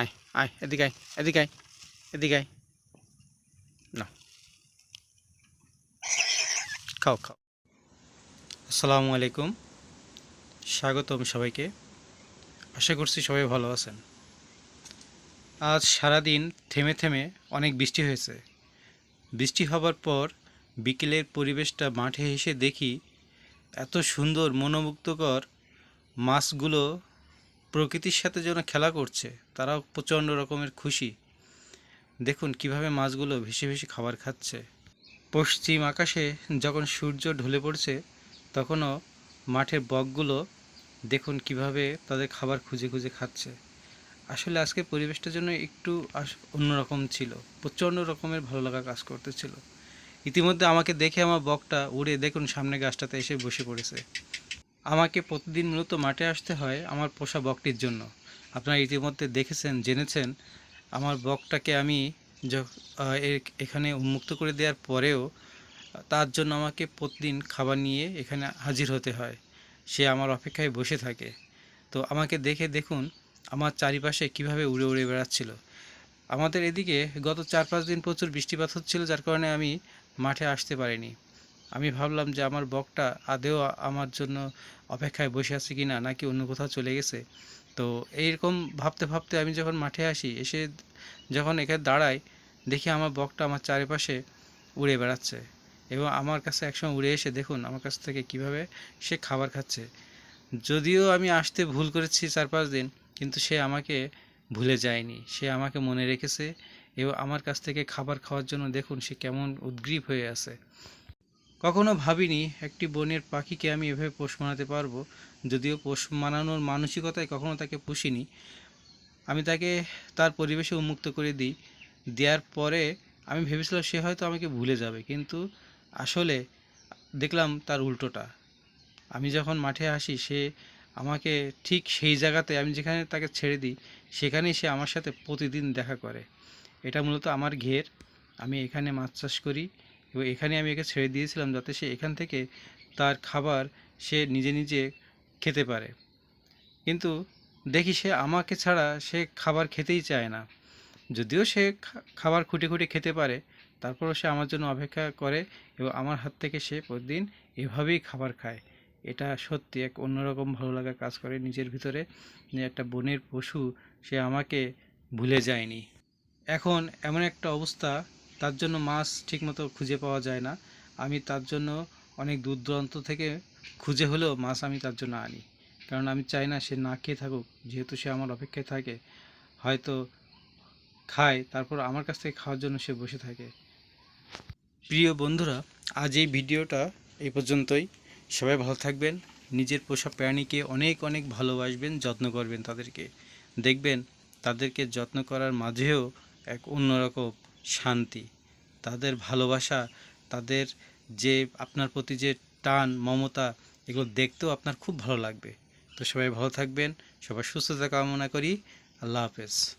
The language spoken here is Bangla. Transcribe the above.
আয় আয়, এদিকে আয় এদিকে আয় আয়। না খাও খাও। আসসালামু আলাইকুম। স্বাগতম সবাইকে। আশা করছি সবাই ভালো আছেন। আজ সারাদিন থেমে থেমে অনেক বৃষ্টি হয়েছে। বৃষ্টি হবার পর বিকেলের পরিবেশটা মাঠে এসে দেখি এত সুন্দর, মনোমুগ্ধকর মাছগুলো প্রকৃতির সাথে যেন খেলা করছে, তারাও প্রচণ্ড রকমের খুশি। দেখুন কীভাবে মাছগুলো ভেসে ভেসে খাবার খাচ্ছে। পশ্চিম আকাশে যখন সূর্য ঢলে পড়ছে, তখনও মাঠের বকগুলো দেখুন কীভাবে তাদের খাবার খুঁজে খুঁজে খাচ্ছে। আসলে আজকে পরিবেশটার জন্য একটু অন্যরকম ছিল, প্রচণ্ড রকমের ভালো লাগা কাজ করতেছিল। ইতিমধ্যে আমাকে দেখে আমার বকটা উড়ে দেখুন সামনে গাছটাতে এসে বসে পড়েছে। আমাকে প্রতিদিন মূলত মাঠে আসতে হয় আমার পোষা বকটির জন্য। আপনারা ইতিমধ্যে দেখেছেন, জেনেছেন, আমার বকটাকে আমি এখানে উন্মুক্ত করে দেওয়ার পরেও তার জন্য আমাকে প্রতিদিন খাবার নিয়ে এখানে হাজির হতে হয়। সে আমার অপেক্ষায় বসে থাকে। তো আমাকে দেখে দেখুন আমার চারিপাশে কীভাবে উড়ে উড়ে বেড়াচ্ছিল। আমাদের এদিকে গত চার পাঁচ দিন প্রচুর বৃষ্টিপাত হচ্ছিল, যার কারণে আমি মাঠে আসতে পারিনি। আমি ভাবলাম যে আমার বকটা আদেও আমার জন্য অপেক্ষায় বসে আছে কি না নাকি অন্য কোথাও চলে গেছে। তো এইরকম ভাবতে ভাবতে আমি যখন মাঠে আসি, এসে যখন এখানে দাঁড়াই, দেখি আমার বকটা আমার চারিপাশে উড়ে বেড়াচ্ছে এবং আমার কাছে একসময় উড়ে এসে দেখুন আমার কাছ থেকে কীভাবে সে খাবার খাচ্ছে। যদিও আমি আসতে ভুল করেছি চার পাঁচ দিন, কিন্তু সে আমাকে ভুলে যায়নি। সে আমাকে মনে রেখেছে এবং আমার কাছ থেকে খাবার খাওয়ার জন্য দেখুন সে কেমন উদ্গ্রীব হয়ে আছে। কখনো ভাবিনি একটি বনের পাখিকে আমি এভাবে পোষ মানাতে পারব। যদিও পোষ মানানোর মানসিকতায় কখনো তাকে পুষিনি। আমি তাকে তার পরিবেশে উন্মুক্ত করে দিই। দেওয়ার পরে আমি ভেবেছিলাম সে হয়তো আমাকে ভুলে যাবে, কিন্তু আসলে দেখলাম তার উল্টোটা। আমি যখন মাঠে আসি, সে আমাকে ঠিক সেই জায়গাতে আমি যেখানে তাকে ছেড়ে দিই, সেখানেই সে আমার সাথে প্রতিদিন দেখা করে। এটা মূলত আমার ঘের। আমি এখানে মাছ চাষ করি। এবং এখানে আমি একে ছেড়ে দিয়েছিলাম যাতে সে এখান থেকে তার খাবার সে নিজে নিজে খেতে পারে। কিন্তু দেখি সে আমাকে ছাড়া সে খাবার খেতেই চায় না। যদিও সে খাবার খুঁটে খুঁটে খেতে পারে, তারপরও সে আমার জন্য অপেক্ষা করে এবং আমার হাত থেকে সে প্রতিদিন এভাবেই খাবার খায়। এটা সত্যি এক অন্যরকম ভালো লাগা কাজ করে নিজের ভিতরে যে একটা বনের পশু সে আমাকে ভুলে যায়নি। এখন এমন একটা অবস্থা তার জন্য মাছ ঠিকমতো খুঁজে পাওয়া যায় না। আমি তার জন্য অনেক দূর দূরান্ত থেকে খুঁজে হলেও মাছ আমি তার জন্য আনি। কারণ আমি চাই না সে না খেয়ে থাকুক। যেহেতু সে আমার অপেক্ষায় থাকে, হয়তো খায়, তারপর আমার কাছ থেকে খাওয়ার জন্য সে বসে থাকে। প্রিয় বন্ধুরা, আজ এই ভিডিওটা এই পর্যন্তই। সবাই ভালো থাকবেন, নিজের পোষা প্রাণীকে অনেক অনেক ভালোবাসবেন, যত্ন করবেন তাদেরকে। দেখবেন তাদেরকে যত্ন করার মাঝেও এক অন্যরকম শান্তি, তাদের ভালোবাসা, তাদের যে আপনার প্রতি যে টান, মমতা, এগুলো দেখতেও আপনার খুব ভালো লাগবে। তো সবাই ভালো থাকবেন, সবাই সুস্থতা কামনা করি, আল্লাহ হাফেজ।